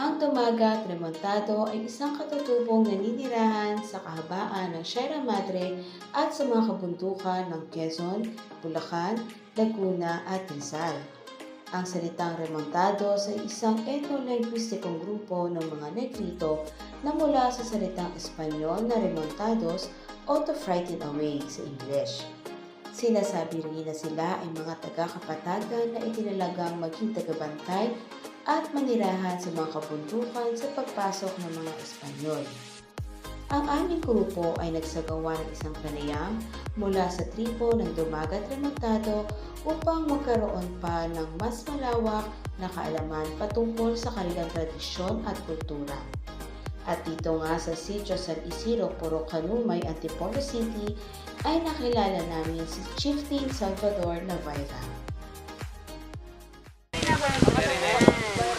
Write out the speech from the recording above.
Ang Dumagat Remontado ay isang katutubong naninirahan sa kahabaan ng Sierra Madre at sa mga kabundukan ng Quezon, Bulacan, Laguna at Rizal. Ang salitang remontado sa isang etno-linguistikong grupo ng mga Negrito na mula sa salitang Espanyol na remontados o to frighten away sa English. Sinasabi rin na sila ay mga taga-kapatagan na itinalagang maging tagabantay at manirahan sa mga kabundukan sa pagpasok ng mga Espanyol. Ang aming grupo ay nagsagawa ng isang panayam mula sa tribo ng Dumagat Remontado upang magkaroon pa ng mas malawak na kaalaman patungkol sa kanilang tradisyon at kultura. At dito nga sa Sitio San Isidro, Puro Canumay, Antipolo City ay nakilala namin si Chieftain Salvador Navaira.